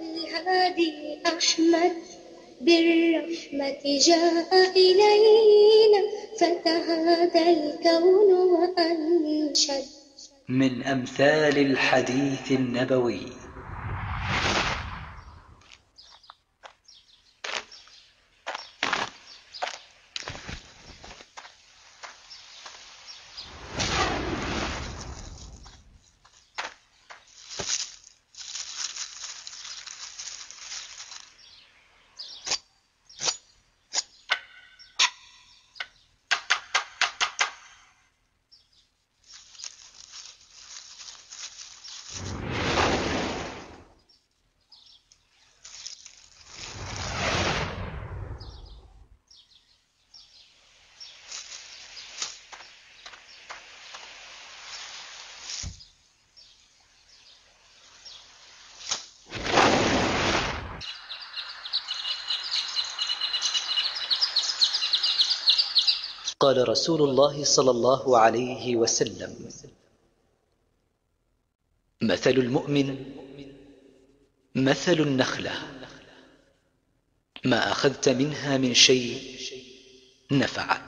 الهادي أحمد بالرحمة جاء إلينا فتهادى الكون وأنشد. من أمثال الحديث النبوي. قال رسول الله صلى الله عليه وسلم. مثل المؤمن مثل النخلة. ما أخذت منها من شيء نفعك